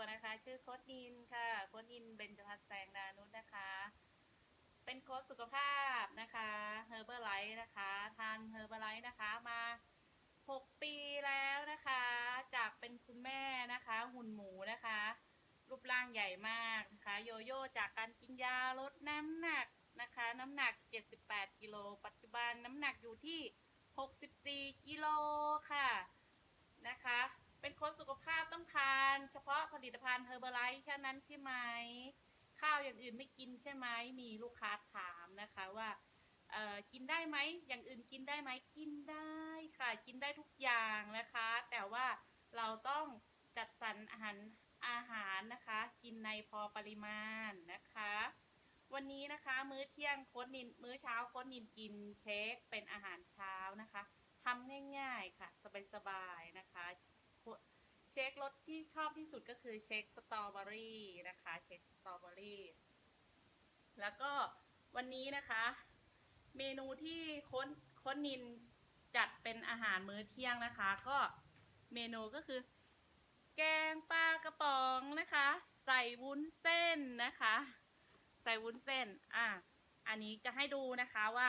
ตัวนะคะ ชื่อโค้ดนินค่ะ โค้ดนินเบญจพัฒแสงดานุษนะคะ เป็นโค้ดสุขภาพนะคะเฮอร์เบอร์ไลท์นะคะทานเฮอร์เบอร์ไลท์นะคะมา 6 ปีแล้วนะคะ จากเป็นคุณแม่นะคะ หุ่นหมูนะคะ รูปร่างใหญ่มากนะคะ โยโย่จากการกินยาลดน้ำหนักนะคะ น้ำหนัก 78กิโลปัจจุบันน้ำหนักอยู่ที่ 64กิโลค่ะนะคะ เป็นคนสุขภาพต้องทาน เฉพาะผลิตภัณฑ์เฮอร์เบอร์ไลท์แค่นั้นใช่ไหม ข้าวอย่างอื่นไม่กินใช่ไหม มีลูกค้าถามนะคะว่าเออกินได้ไหม อย่างอื่นกินได้ไหม กินได้ค่ะ กินได้ทุกอย่างนะคะ แต่ว่าเราต้องจัดสรรอาหารอาหารนะคะ กินในพอปริมาณนะคะ วันนี้นะคะ มื้อเที่ยงโค้ดนิน มื้อเช้าโค้ดนินกินเชคเป็นอาหารเช้านะคะทำง่ายๆค่ะ สบายๆนะคะ รสที่ชอบที่สุดก็คือเชคสตรอเบอรี่นะคะเชคสตรอเบอรี่แล้วก็วันนี้นะคะ เมนูที่ค้นค้นนินจัดเป็นอาหารมื้อเที่ยงนะคะ ก็เมนูก็คือ แกงปลากระป๋องนะคะ ใส่วุ้นเส้นนะคะ ใส่วุ้นเส้นอะอันนี้จะให้ดูนะคะว่า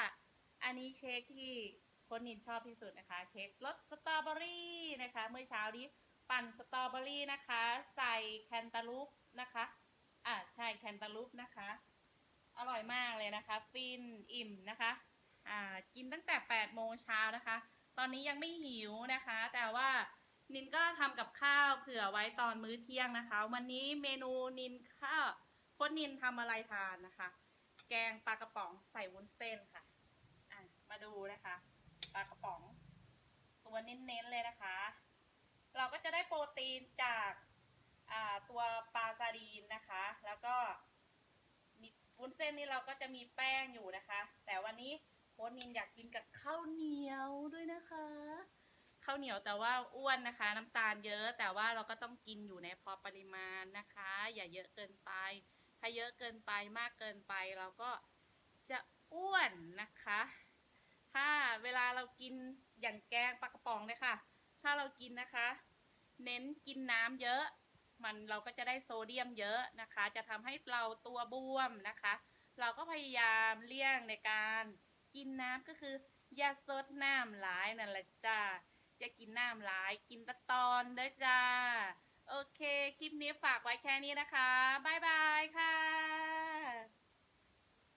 อันนี้เชคที่คนนินชอบที่สุดนะคะ เชครสสตรอเบอรี่นะคะ เมื่อเช้านี้ ปั่นสตรอเบอรี่นะคะ ใส่แคนตาลูปนะคะ อะใช่แคนตาลูปนะคะ อร่อยมากเลยนะคะ ฟินอิ่มนะคะ อ่ากินตั้งแต่8โมงเช้านะคะ ตอนนี้ยังไม่หิวนะคะ แต่ว่านินก็ทำกับข้าวเผื่อไว้ตอนมื้อเที่ยงนะคะ วันนี้เมนูนินข้าวโคตรนินทำอะไรทานนะคะ แกงปลากระป๋องใส่วุ้นเส้นค่ะ อะมาดูนะคะ ปลากระป๋อง ตัวเน้นๆเลยนะคะ โปรตีนจากาตัวปลาซาดีนนะคะ แล้วก็มีวุ้นเส้นนี่เราก็จะมีแป้งอยู่นะคะ แต่วันนี้โค้ชนินอยากกินกับข้าวเหนียวด้วยนะคะข้าวเหนียวแต่ว่าอ้วนนะคะ น้ำตาลเยอะ แต่ว่าเราก็ต้องกินอยู่ในพอปริมาณนะคะ อย่าเยอะเกินไป ถ้าเยอะเกินไปมากเกินไปเราก็จะอ้วนนะคะ ถ้าเวลาเรากินอย่างแกงปลากระป๋องเลยค่ะ ถ้าเรากินนะคะ เน้นกินน้ำเยอะ มันเราก็จะได้โซเดียมเยอะนะคะ จะทำให้เราตัวบวมนะคะ เราก็พยายามเลี่ยงในการกินน้ำก็คือ อย่าซดน้ำหลายนั่นแหละจ้าอย่ากินน้ำหลายกินตะตอนเด้อจ้าโอเค คลิปนี้ฝากไว้แค่นี้นะคะ บ๊ายบายค่ะ